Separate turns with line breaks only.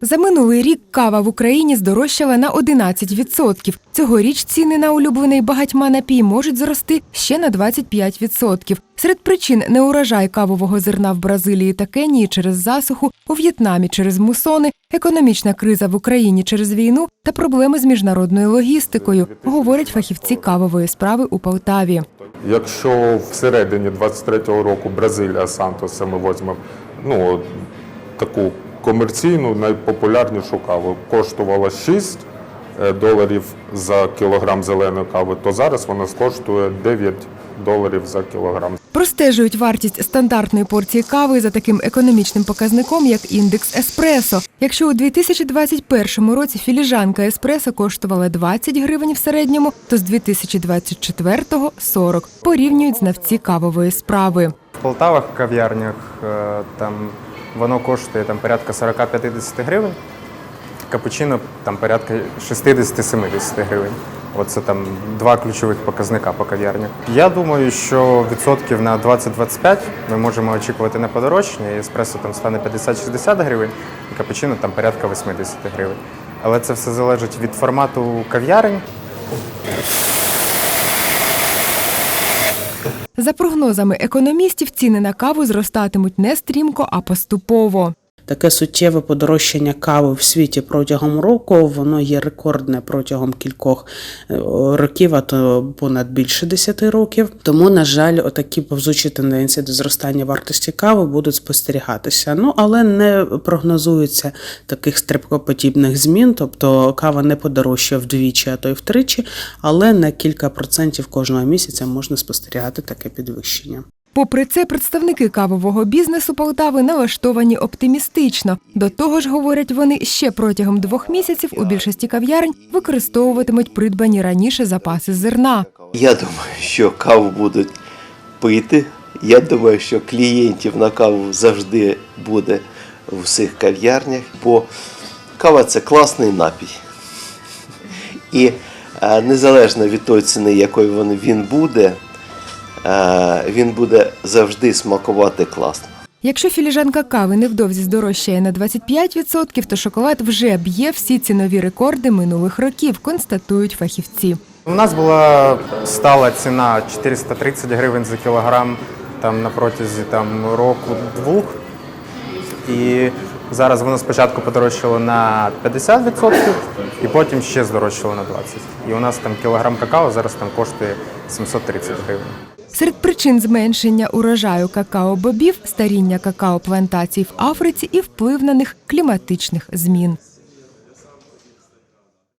За минулий рік кава в Україні здорожчала на 11%. Цьогоріч ціни на улюблений багатьма напій можуть зрости ще на 25%. Серед причин неурожай кавового зерна в Бразилії та Кенії через засуху, у В'єтнамі через мусони, економічна криза в Україні через війну та проблеми з міжнародною логістикою, говорять фахівці кавової справи у Полтаві.
Якщо всередині 23-го року Бразилія Сантоса ми візьмемо ну, таку комерційну, найпопулярнішу каву, коштувала 6 е, доларів за кілограм зеленої кави, то зараз вона коштує 9 доларів за кілограм.
Простежують вартість стандартної порції кави за таким економічним показником, як індекс еспресо. Якщо у 2021 році філіжанка еспресо коштувала 20 гривень в середньому, то з 2024-го – 40. Порівнюють знавці кавової справи.
В Полтавах кав'ярнях е, там воно коштує там порядка 40-50 гривень. Капучино там порядка 60-70 гривень. Оце там два ключових показника по кав'ярнях. Я думаю, що відсотків на 20-25 ми можемо очікувати на подорожчання. І еспресо там стане 50-60 гривень, і капучино там порядка 80 гривень. Але це все залежить від формату кав'ярень.
За прогнозами економістів, ціни на каву зростатимуть не стрімко, а поступово.
Таке суттєве подорожчання кави в світі протягом року, воно є рекордне протягом кількох е, років, а то понад більше 10 років. Тому, на жаль, отакі повзучі тенденції до зростання вартості кави будуть спостерігатися. Ну але не прогнозується таких стрибкоподібних змін, тобто кава не подорожчає вдвічі, а то й втричі, але на кілька процентів кожного місяця можна спостерігати таке підвищення.
Попри це, представники кавового бізнесу Полтави налаштовані оптимістично. До того ж, говорять вони, ще протягом двох місяців у більшості кав'ярень використовуватимуть придбані раніше запаси зерна.
Я думаю, що каву будуть пити. Я думаю, що клієнтів на каву завжди буде в всіх кав'ярнях, бо кава це класний напій. І е, незалежно від тої ціни, якою він- буде, він буде завжди смакувати класно.
Якщо філіжанка кави невдовзі здорожчає на 25%, то шоколад вже б'є всі цінові рекорди минулих років, констатують фахівці.
У нас була стала ціна 430 гривень за кілограм там на протязі там року-двох. І зараз воно спочатку подорожчало на 50%, і потім ще здорожчало на 20%. І у нас там кілограм какао зараз там коштує 730 гривень.
Серед причин зменшення урожаю какао-бобів – старіння какао-плантацій в Африці і вплив на них кліматичних змін.